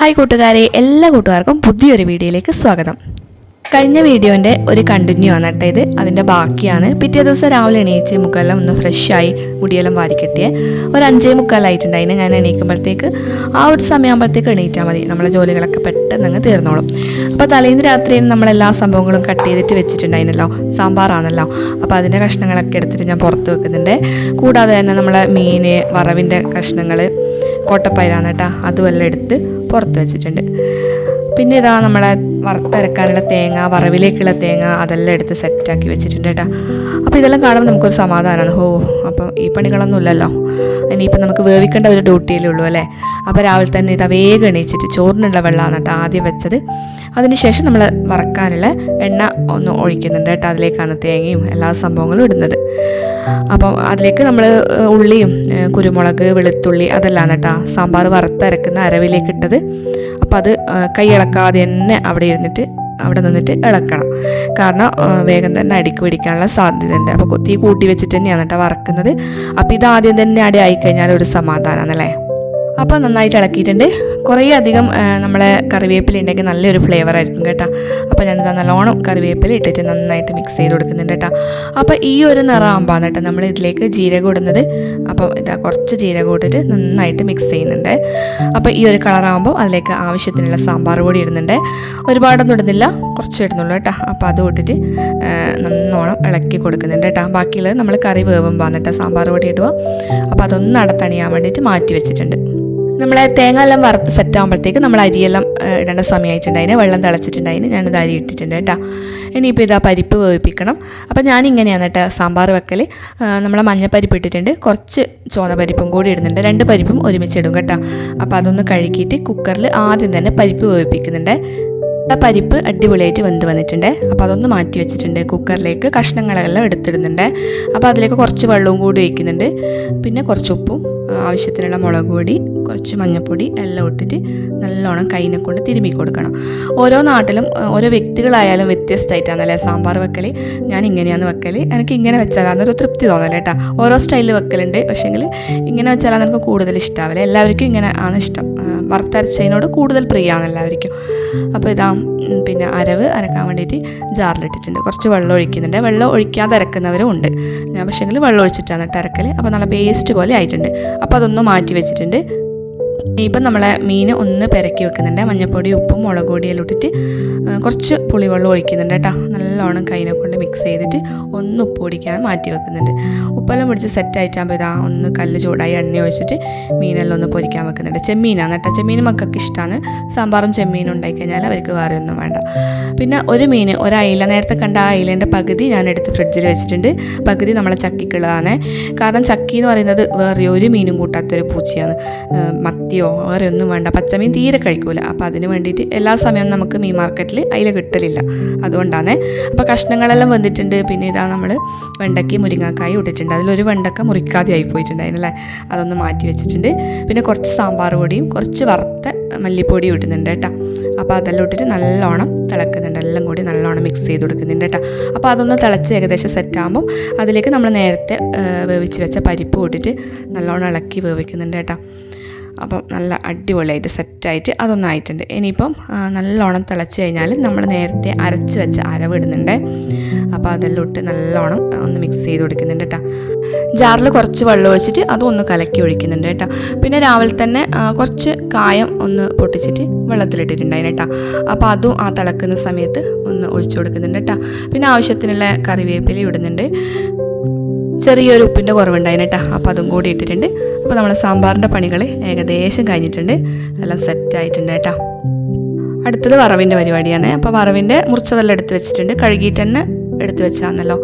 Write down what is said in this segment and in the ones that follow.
Hi കൂട്ടുകാരെ. എല്ലാ കൂട്ടുകാർക്കും പുതിയൊരു വീഡിയോയിലേക്ക് സ്വാഗതം. കഴിഞ്ഞ വീഡിയോന്റെ ഒരു കണ്ടിന്യൂ ആണ് കേട്ടോ ഇത്. അതിന്റെ ബാക്കിയാണ്. പിറ്റേ ദിവസം രാവിലെ എണീച്ച് മുക്കെല്ലാം ഒന്ന് ഫ്രഷായി മുടിയെല്ലാം വാരിക്കെട്ടിയെ ഒരു അഞ്ചേ മുക്കാലായിട്ടുണ്ടായിന് ഞാൻ എണീക്കുമ്പോഴത്തേക്ക്. ആ ഒരു സമയമാകുമ്പോഴത്തേക്ക് എണീറ്റാൽ മതി. നമ്മളെ ജോലികളൊക്കെ പെട്ടെന്ന് അങ്ങ് തീർന്നോളും. അപ്പോൾ തലേന്ന് രാത്രി നമ്മളെല്ലാ സംഭവങ്ങളും കട്ട് ചെയ്തിട്ട് വെച്ചിട്ടുണ്ടായിരുന്നല്ലോ സാമ്പാറാണല്ലോ. അപ്പോൾ അതിന്റെ കഷ്ണങ്ങളൊക്കെ എടുത്തിട്ട് ഞാൻ പുറത്ത് വെക്കുന്നുണ്ട്. കൂടാതെ തന്നെ നമ്മളെ മീൻ വറവിന്റെ കഷ്ണങ്ങൾ കോട്ടപ്പയറാണ് കേട്ടോ. അതുമെല്ലാം എടുത്ത് പുറത്ത് വെച്ചിട്ടുണ്ട്. പിന്നെ ഇതാ നമ്മളെ വറുത്തരക്കാനുള്ള തേങ്ങ വറവിലേക്കുള്ള തേങ്ങ അതെല്ലാം എടുത്ത് സെറ്റാക്കി വെച്ചിട്ടുണ്ട് കേട്ടോ അപ്പോൾ ഇതെല്ലാം കാണുമ്പോൾ നമുക്കൊരു സമാധാനമാണ് ഹോ അപ്പം ഈ പണികളൊന്നും ഇല്ലല്ലോ ഇനിയിപ്പം നമുക്ക് വേവിക്കേണ്ട ഒരു ഡ്യൂട്ടിയിലേ ഉള്ളൂ അല്ലേ? അപ്പോൾ രാവിലെ തന്നെ ഇതാ വേഗം എണീച്ചിട്ട് ചോറിനുള്ള വെള്ളമാണ് കേട്ടോ ആദ്യം വെച്ചത്. അതിനുശേഷം നമ്മൾ വറക്കാനുള്ള എണ്ണ ഒന്ന് ഒഴിക്കുന്നുണ്ട് കേട്ടോ. അതിലേക്കാണ് തേങ്ങയും എല്ലാ സംഭവങ്ങളും ഇടുന്നത്. അപ്പം അതിലേക്ക് നമ്മൾ ഉള്ളിയും കുരുമുളക് വെളുത്തുള്ളി അതെല്ലാം കേട്ടോ. സാമ്പാർ വറുത്തരക്കുന്ന അരവിലേക്ക് ഇട്ടത്. അപ്പം അത് കൈ ഇളക്കാതെ തന്നെ അവിടെ ഇരുന്നിട്ട് അവിടെ നിന്നിട്ട് ഇളക്കണം. കാരണം വേഗം തന്നെ അടിക്ക് പിടിക്കാനുള്ള സാധ്യതയുണ്ട്. അപ്പോൾ തീ കൂട്ടി വെച്ചിട്ട് തന്നെയാണ് കേട്ടോ വറക്കുന്നത്. അപ്പോൾ ആദ്യം തന്നെ അടി ആയിക്കഴിഞ്ഞാൽ ഒരു സമാധാനമാണല്ലേ അപ്പോൾ നന്നായിട്ട് ഇളക്കിയിട്ടുണ്ട്. കുറേ അധികം നമ്മളെ കറിവേപ്പില ഉണ്ടെങ്കിൽ നല്ലൊരു ഫ്ലേവർ ആയിരിക്കും കേട്ടോ. അപ്പോൾ ഞാനിത് നല്ലോണം കറിവേപ്പില ഇട്ടിട്ട് നന്നായിട്ട് മിക്സ് ചെയ്ത് കൊടുക്കുന്നുണ്ട് കേട്ടോ. അപ്പോൾ ഈ ഒരു നിറമാകുമ്പോൾ കേട്ടോ നമ്മൾ ഇതിലേക്ക് ജീരകം ഇടുന്നത്. അപ്പം ഇതാ കുറച്ച് ജീരകം ഇട്ടിട്ട് നന്നായിട്ട് മിക്സ് ചെയ്യുന്നുണ്ട്. അപ്പോൾ ഈ ഒരു കളറാകുമ്പോൾ അതിലേക്ക് ആവശ്യത്തിനുള്ള സാമ്പാർ പൊടി ഇടുന്നുണ്ട്. ഒരുപാടൊന്നും ഇടുന്നില്ല കുറച്ച് ഇടുന്നുള്ളൂ കേട്ടോ. അപ്പോൾ അത് ഇട്ടിട്ട് നന്നോണം ഇളക്കി കൊടുക്കുന്നുണ്ട് കേട്ടോ. ബാക്കിയുള്ളത് നമ്മൾ കറി വേവുമ്പോൾ എന്നിട്ട് സാമ്പാർ പൊടി ഇടുക. അപ്പോൾ അതൊന്ന് അടത്തണിയാൻ വേണ്ടിയിട്ട് മാറ്റി വെച്ചിട്ടുണ്ട്. നമ്മളെ തേങ്ങ എല്ലാം വറുത്ത് സെറ്റ് ആകുമ്പോഴത്തേക്ക് നമ്മൾ അരിയെല്ലാം ഇടേണ്ട സമയമായിട്ടുണ്ടായിന്. വെള്ളം തിളച്ചിട്ടുണ്ടായിന്. ഞാനിത് അരി ഇട്ടിട്ടുണ്ട് കേട്ടോ. ഇനിയിപ്പോൾ ഇതാ പരിപ്പ് വേവിപ്പിക്കണം. അപ്പോൾ ഞാൻ ഇങ്ങനെയാണ് കേട്ടോ സാമ്പാർ വെക്കൽ നമ്മളെ മഞ്ഞപ്പരിപ്പ് ഇട്ടിട്ടുണ്ട്. കുറച്ച് ചോന പരിപ്പും കൂടി ഇടുന്നുണ്ട്. രണ്ട് പരിപ്പും ഒരുമിച്ച് ഇടും കേട്ടോ. അപ്പോൾ അതൊന്ന് കഴുകിയിട്ട് കുക്കറിൽ ആദ്യം തന്നെ പരിപ്പ് വേവിപ്പിക്കുന്നുണ്ട്. പരിപ്പ് അടിപൊളിയായിട്ട് വെന്ത് വന്നിട്ടുണ്ട്. അപ്പോൾ അതൊന്ന് മാറ്റി വെച്ചിട്ടുണ്ട് കുക്കറിലേക്ക്. കഷ്ണങ്ങളെല്ലാം എടുത്തിടുന്നുണ്ട്. അപ്പോൾ അതിലേക്ക് കുറച്ച് വെള്ളവും കൂടി ഒഴിക്കുന്നുണ്ട്. പിന്നെ കുറച്ച് ഉപ്പും ആവശ്യത്തിനുള്ള മുളക് പൊടി കുറച്ച് മഞ്ഞൾപ്പൊടി എല്ലാം ഇട്ടിട്ട് നല്ലോണം കൈനെ കൊണ്ട് തിരുമ്മി കൊടുക്കണം. ഓരോ നാട്ടിലും ഓരോ വ്യക്തികളായാലും വ്യത്യസ്തമായിട്ടാണല്ലേ സാമ്പാർ വെക്കൽ ഞാൻ ഇങ്ങനെയാണ് വെക്കൽ എനിക്ക് ഇങ്ങനെ വെച്ചാലാണ് ഒരു തൃപ്തി തോന്നല കേട്ടോ. ഓരോ സ്റ്റൈലിൽ വെക്കലുണ്ട് പക്ഷേങ്കിൽ ഇങ്ങനെ വെച്ചാലാണ് എനിക്ക് കൂടുതൽ ഇഷ്ടമാവില്ല എല്ലാവർക്കും ഇങ്ങനെ ആണ് ഇഷ്ടം. വറുത്തരച്ചതിനോട് കൂടുതൽ പ്രിയമാണ് എല്ലാവർക്കും അപ്പോൾ ഇതാ പിന്നെ അരവ് അരക്കാൻ വേണ്ടിയിട്ട് ജാറിലിട്ടിട്ടുണ്ട്. കുറച്ച് വെള്ളം ഒഴിക്കുന്നുണ്ട്. വെള്ളം ഒഴിക്കാതെ അരക്കുന്നവരും ഉണ്ട്. ഞാൻ പക്ഷേങ്കിൽ വെള്ളം ഒഴിച്ചിട്ടാണ് കേട്ടോ അരക്കൽ അപ്പോൾ നല്ല പേസ്റ്റ് പോലെ ആയിട്ടുണ്ട്. അപ്പോൾ അതൊന്ന് മാറ്റി വെച്ചിട്ടുണ്ട്. ഇപ്പം നമ്മളെ മീൻ ഒന്ന് പെരക്കി വെക്കുന്നുണ്ട്. മഞ്ഞപ്പൊടി ഉപ്പും മുളക് പൊടിയെല്ലാം ഇട്ടിട്ട് കുറച്ച് പുളിവെള്ളം ഒഴിക്കുന്നുണ്ട് കേട്ടോ. നല്ലോണം കൈനെ കൊണ്ട് മിക്സ് ചെയ്തിട്ട് ഒന്ന് ഉപ്പ് പൊടിക്കാൻ മാറ്റി വെക്കുന്നുണ്ട്. ഉപ്പെല്ലാം പിടിച്ച് സെറ്റായിട്ടാകുമ്പോൾ ഇതാ ഒന്ന് കല്ല് ചൂടായി എണ്ണ ഒഴിച്ചിട്ട് മീനെല്ലാം ഒന്ന് പൊരിക്കാൻ വെക്കുന്നുണ്ട്. ചെമ്മീനാണ് കേട്ടോ. ചെമ്മീൻ മക്കൾക്ക് ഇഷ്ടമാണ് സാമ്പാറും ചെമ്മീനും ഉണ്ടായി കഴിഞ്ഞാൽ അവർക്ക് വേറെ ഒന്നും വേണ്ട. പിന്നെ ഒരു മീൻ ഒരു നേരത്തെ കണ്ട ആ അയിലേന്റെ പകുതി ഞാൻ എടുത്ത് ഫ്രിഡ്ജിൽ വെച്ചിട്ടുണ്ട്. പകുതി നമ്മളെ ചക്കിക്കുള്ളതാണ്. കാരണം ചക്കി എന്ന് പറയുന്നത് വേറെ ഒരു മീനും കൂട്ടാത്തൊരു പൂച്ചയാണ്. മത്തിയോ വേറെ ഒന്നും വേണ്ട. പച്ചമീൻ തീരെ കഴിക്കൂല. അപ്പോൾ അതിന് വേണ്ടിയിട്ട് എല്ലാ സമയവും നമുക്ക് മീൻ മാർക്കറ്റിൽ അയില കിട്ടലില്ല. അതുകൊണ്ടാണ്. അപ്പോൾ കഷ്ണങ്ങളെല്ലാം വന്നിട്ടുണ്ട് പിന്നെ ഇതാ നമ്മൾ വെണ്ടയ്ക്ക് മുരിങ്ങാക്കായി ഇട്ടിട്ടുണ്ട്. അതിലൊരു വെണ്ടക്ക മുറിക്കാതെ ആയി അതിനല്ലേ അതൊന്ന് മാറ്റി വെച്ചിട്ടുണ്ട്. പിന്നെ കുറച്ച് സാമ്പാർ പൊടിയും കുറച്ച് വറുത്ത മല്ലിപ്പൊടിയും ഇടുന്നുണ്ട് കേട്ടോ. അപ്പോൾ അതെല്ലാം ഇട്ടിട്ട് നല്ലോണം തിളക്കുന്നുണ്ട്. എല്ലാം കൂടി നല്ലോണം മിക്സ് ചെയ്ത് കൊടുക്കുന്നുണ്ട് കേട്ടോ. അപ്പോൾ അതൊന്ന് തിളച്ച് ഏകദേശം സെറ്റാകുമ്പോൾ അതിലേക്ക് നമ്മൾ നേരത്തെ വേവിച്ച് വെച്ച പരിപ്പ് ഇട്ടിട്ട് നല്ലോണം ഇളക്കി വേവിക്കുന്നുണ്ട് കേട്ടോ. അപ്പം നല്ല അടിപൊളിയായിട്ട് സെറ്റായിട്ട് അതൊന്നായിട്ടുണ്ട്. ഇനിയിപ്പം നല്ലോണം തിളച്ച് കഴിഞ്ഞാൽ നമ്മൾ നേരത്തെ അരച്ച് വെച്ച അരവിടുന്നുണ്ട് അപ്പോൾ അതെല്ലാം ഇട്ട് നല്ലോണം ഒന്ന് മിക്സ് ചെയ്ത് കൊടുക്കുന്നുണ്ട് കേട്ടോ. ജാറിൽ കുറച്ച് വെള്ളം ഒഴിച്ചിട്ട് അതും ഒന്ന് കലക്കി ഒഴിക്കുന്നുണ്ട് കേട്ടോ. പിന്നെ രാവിലെ തന്നെ കുറച്ച് കായം ഒന്ന് പൊട്ടിച്ചിട്ട് വെള്ളത്തിലിട്ടിട്ടുണ്ടായിരുന്നു കേട്ടോ. അപ്പോൾ അതും ആ തിളക്കുന്ന സമയത്ത് ഒന്ന് ഒഴിച്ചു കൊടുക്കുന്നുണ്ട് കേട്ടോ. പിന്നെ ആവശ്യത്തിനുള്ള കറിവേപ്പില ഇടുന്നുണ്ട്. ചെറിയൊരു ഉപ്പിന്റെ കുറവുണ്ടായിന് കേട്ടോ അപ്പോൾ അതും കൂടി ഇട്ടിട്ടുണ്ട്. അപ്പോൾ നമ്മളെ സാമ്പാറിന്റെ പണികൾ ഏകദേശം കഴിഞ്ഞിട്ടുണ്ട്. എല്ലാം സെറ്റായിട്ടുണ്ട് കേട്ടോ അടുത്തത് വറവിന്റെ പരിപാടിയാണ്. അപ്പോൾ വറവിന്റെ മുറിച്ചതെല്ലാം എടുത്ത് വെച്ചിട്ടുണ്ട്. കഴുകിയിട്ട് തന്നെ എടുത്ത് വെച്ചാന്നല്ലോ.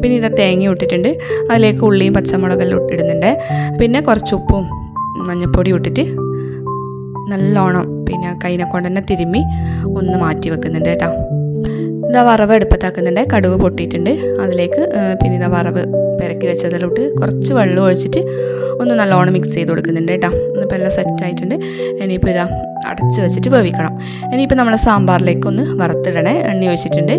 പിന്നെ ഇത് തേങ്ങ ഇട്ടിട്ടുണ്ട്. അതിലേക്ക് ഉള്ളിയും പച്ചമുളകെല്ലാം ഇടുന്നുണ്ട് പിന്നെ കുറച്ച് ഉപ്പും മഞ്ഞൾപ്പൊടി ഇട്ടിട്ട് നല്ലോണം പിന്നെ കൈനെ കൊണ്ട് തന്നെ തിരുമ്മി ഒന്ന് മാറ്റി വെക്കുന്നുണ്ട് കേട്ടോ ഇതാ വറവ് എടുപ്പത്താക്കുന്നുണ്ട് കടുക് പൊട്ടിയിട്ടുണ്ട്. അതിലേക്ക് പിന്നെ ഇതാ വറവ് പെരക്കി വെച്ചതിലോട്ട് കുറച്ച് വെള്ളം ഒഴിച്ചിട്ട് ഒന്ന് നല്ലോണം മിക്സ് ചെയ്ത് കൊടുക്കുന്നുണ്ട് കേട്ടോ. ഇന്നിപ്പോൾ എല്ലാം സെറ്റ് ആയിട്ടുണ്ട്. ഇനിയിപ്പോൾ ഇതാ അടച്ച് വെച്ചിട്ട് വേവിക്കണം. ഇനിയിപ്പോൾ നമ്മൾ സാമ്പാറിലേക്ക് ഒന്ന് വറുത്തിടണേ. എണ്ണ ഒഴിച്ചിട്ടുണ്ട്.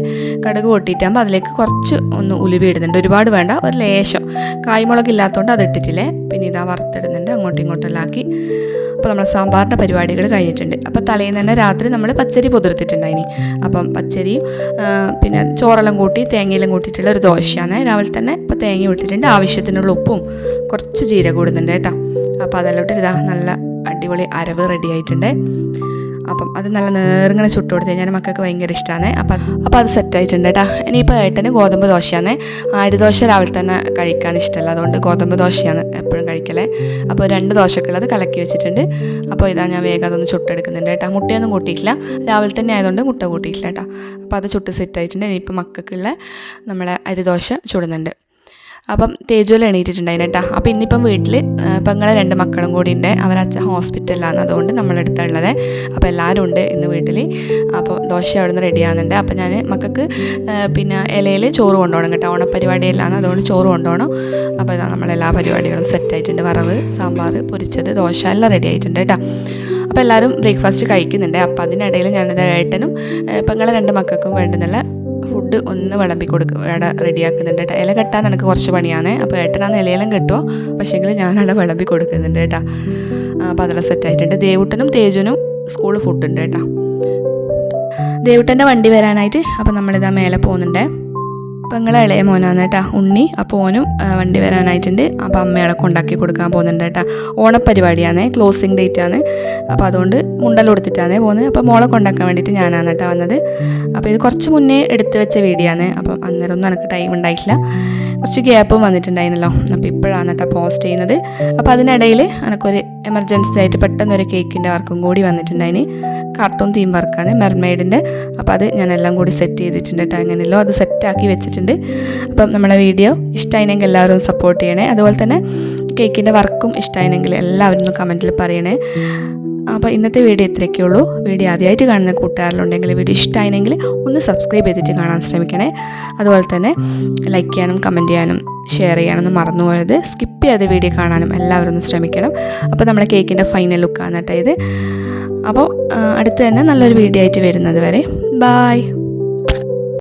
കടുക് പൊട്ടിയിട്ടാകുമ്പോൾ അതിലേക്ക് കുറച്ച് ഒന്ന് ഉലുവി ഇടുന്നുണ്ട്. ഒരുപാട് വേണ്ട ഒരു ലേശം. കായ്മുളക് ഇല്ലാത്തതുകൊണ്ട് അത് ഇട്ടിട്ടില്ലേ? പിന്നെ ഇതാ വറുത്തിടുന്നുണ്ട്. അങ്ങോട്ടും ഇങ്ങോട്ടെല്ലാം ആക്കി അപ്പോൾ നമ്മൾ സാമ്പാറിന്റെ പരിപാടികൾ കഴിഞ്ഞിട്ടുണ്ട്. അപ്പോൾ തലേന്ന് തന്നെ രാത്രി നമ്മൾ പച്ചരി പൊതിർത്തിട്ടുണ്ടായിനി. അപ്പം പച്ചരി പിന്നെ ചോറെല്ലാം കൂട്ടി തേങ്ങയെല്ലാം കൂട്ടിയിട്ടുള്ള ഒരു ദോശയാണ്. രാവിലെ തന്നെ ഇപ്പോൾ തേങ്ങ ഇട്ടിട്ടുണ്ട്. ആവശ്യത്തിനുള്ള ഉപ്പും കുറച്ച് ജീരകം ഇടുന്നുണ്ട് കേട്ടോ. അപ്പോൾ അതെല്ലാം ഇട്ട് ഇതാ നല്ല അടിപൊളി അരവ് റെഡി ആയിട്ടുണ്ട്. അപ്പം അത് നല്ല നേർങ്ങനെ ചുട്ട് കൊടുത്ത് കഴിഞ്ഞാൽ മക്കൾക്ക് ഭയങ്കര ഇഷ്ടമാണ് അപ്പം അപ്പം അത് സെറ്റ് ആയിട്ടുണ്ട് കേട്ടോ ഇനിയിപ്പോൾ ഏട്ടന് ഗോതമ്പ് ദോശയാണ് അരിദോശ രാവിലെ തന്നെ കഴിക്കാൻ ഇഷ്ടമല്ല അതുകൊണ്ട് ഗോതമ്പ് ദോശയാണ് എപ്പോഴും കഴിക്കലേ. അപ്പോൾ രണ്ട് ദോശക്കുള്ളത് കലക്കി വെച്ചിട്ടുണ്ട്. അപ്പോൾ ഇതാ ഞാൻ വേഗം അതൊന്ന് ചുട്ടെടുക്കുന്നുണ്ട് കേട്ടോ മുട്ടയൊന്നും കൂട്ടിയിട്ടില്ല. രാവിലെ തന്നെ ആയതുകൊണ്ട് മുട്ട കൂട്ടിയിട്ടില്ല കേട്ടോ അപ്പോൾ അത് ചുട്ട് സെറ്റ് ആയിട്ടുണ്ട് ഇനിയിപ്പോൾ മക്കൾക്കുള്ള നമ്മളെ അരിദോശ ചുടുന്നുണ്ട്. അപ്പം തേജുവിൽ എണീറ്റിട്ടുണ്ടായിരുന്നു കേട്ടോ അപ്പം ഇന്നിപ്പം വീട്ടിൽ പെങ്ങളെ രണ്ട് മക്കളും കൂടി ഉണ്ട് അവരച്ഛൻ ഹോസ്പിറ്റലിലാണ്. അതുകൊണ്ട് നമ്മളെടുത്തുള്ളത് അപ്പോൾ എല്ലാവരും ഉണ്ട് ഇന്ന് വീട്ടിൽ അപ്പോൾ ദോശ അവിടെ നിന്ന് റെഡി ആകുന്നുണ്ട് അപ്പോൾ ഞാൻ മക്കൾക്ക് പിന്നെ ഇലയിൽ ചോറ് കൊണ്ടുപോകണം കേട്ടോ. ഓണപ്പരിപാടിയല്ലാന്ന്. അതുകൊണ്ട് ചോറ് കൊണ്ടുപോകണം. അപ്പോൾ ഇതാ നമ്മളെല്ലാ പരിപാടികളും സെറ്റായിട്ടുണ്ട്. വറവ് സാമ്പാർ പൊരിച്ചത് ദോശ എല്ലാം റെഡി ആയിട്ടുണ്ട് കേട്ടോ അപ്പോൾ എല്ലാവരും ബ്രേക്ക്ഫാസ്റ്റ് കഴിക്കുന്നുണ്ട്. അപ്പോൾ അതിനിടയിൽ ഞാനിത് ഏട്ടനും പെങ്ങളെ രണ്ട് മക്കൾക്കും വേണ്ടുന്നുള്ള ഫുഡ് ഒന്ന് വിളമ്പി കൊടുക്കും ഇവിടെ റെഡിയാക്കുന്നുണ്ട് കേട്ടോ ഇല കെട്ടാൻ എനിക്ക് കുറച്ച് പണിയാണ്. അപ്പോൾ ഏട്ടനാന്ന് ഇലയെല്ലാം കെട്ടുമോ പക്ഷേങ്കിൽ ഞാനവിടെ വിളമ്പി കൊടുക്കുന്നുണ്ട് കേട്ടോ അപ്പോൾ അതെല്ലാം സെറ്റായിട്ടുണ്ട് ദേവുട്ടനും തേജുനും സ്കൂൾ ഫുഡ് ഉണ്ട് കേട്ടോ ദേവുട്ടന്റെ വണ്ടി വരാനായിട്ട് അപ്പോൾ നമ്മളിതാ മേലെ പോകുന്നുണ്ടേ. പെങ്ങളെ ഇളയ മോനാണ് കേട്ടോ ഉണ്ണി. അപ്പോൾ ഓനും വണ്ടി വരാനായിട്ടുണ്ട്. അപ്പോൾ അമ്മയുടെ കൊണ്ടാക്കി കൊടുക്കാൻ പോകുന്നുണ്ട് കേട്ടോ. ഓണപ്പരിപാടിയാണ് ക്ലോസിങ് ഡേറ്റ് ആണ്. അപ്പോൾ അതുകൊണ്ട് മുണ്ടൽ കൊടുത്തിട്ടാണ് പോകുന്നത് അപ്പോൾ മോളെ കൊണ്ടാക്കാൻ വേണ്ടിയിട്ട് ഞാനാണ് കേട്ടോ വന്നത്. അപ്പോൾ ഇത് കുറച്ച് മുന്നേ എടുത്തു വെച്ച വീഡിയോ ആണ്. അപ്പം അന്നേരം ഒന്നും എനിക്ക് ടൈം ഉണ്ടായിട്ടില്ല. കുറച്ച് ഗ്യാപ്പും വന്നിട്ടുണ്ടായിരുന്നല്ലോ. അപ്പോൾ ഇപ്പോഴാണ് കേട്ടോ പോസ്റ്റ് ചെയ്യുന്നത്. അപ്പോൾ അതിനിടയിൽ എനിക്കൊരു എമർജൻസി ആയിട്ട് പെട്ടെന്ന് ഒരു കേക്കിന്റെ വർക്കും കൂടി വന്നിട്ടുണ്ടായിന്. കാർട്ടൂൺ തീം വർക്കാണ് മെർമെയ്ഡിന്റെ അപ്പോൾ അത് ഞാൻ എല്ലാം കൂടി സെറ്റ് ചെയ്തിട്ടുണ്ട് കേട്ടോ അങ്ങനെയല്ലോ അത് സെറ്റാക്കി വെച്ചിട്ടുണ്ട്. അപ്പം നമ്മുടെ വീഡിയോ ഇഷ്ടമായിനെങ്കിൽ എല്ലാവരും സപ്പോർട്ട് ചെയ്യണേ. അതുപോലെ തന്നെ കേക്കിന്റെ വർക്കും ഇഷ്ടമായിനെങ്കിൽ എല്ലാവരും ഒന്ന് കമന്റിൽ പറയണേ. അപ്പോൾ ഇന്നത്തെ വീഡിയോ ഇത്രയൊക്കെ ഉള്ളൂ. വീഡിയോ ആദ്യമായിട്ട് കാണുന്ന കൂട്ടുകാരിലുണ്ടെങ്കിൽ വീഡിയോ ഇഷ്ടമായിരുന്നെങ്കിൽ ഒന്ന് സബ്സ്ക്രൈബ് ചെയ്തിട്ട് കാണാൻ ശ്രമിക്കണേ. അതുപോലെ തന്നെ ലൈക്ക് ചെയ്യാനും കമന്റ് ചെയ്യാനും ഷെയർ ചെയ്യാനൊന്നും മറന്നു പോയത് സ്കിപ്പ് ചെയ്യാതെ വീഡിയോ കാണാനും എല്ലാവരും ഒന്ന് ശ്രമിക്കണം. അപ്പോൾ നമ്മളെ കേക്കിന്റെ ഫൈനൽ ലുക്കാണ് കേട്ടോ ഇത്. അപ്പോൾ അടുത്ത് തന്നെ നല്ലൊരു വീഡിയോ ആയിട്ട് വരുന്നത് വരെ. ബായ്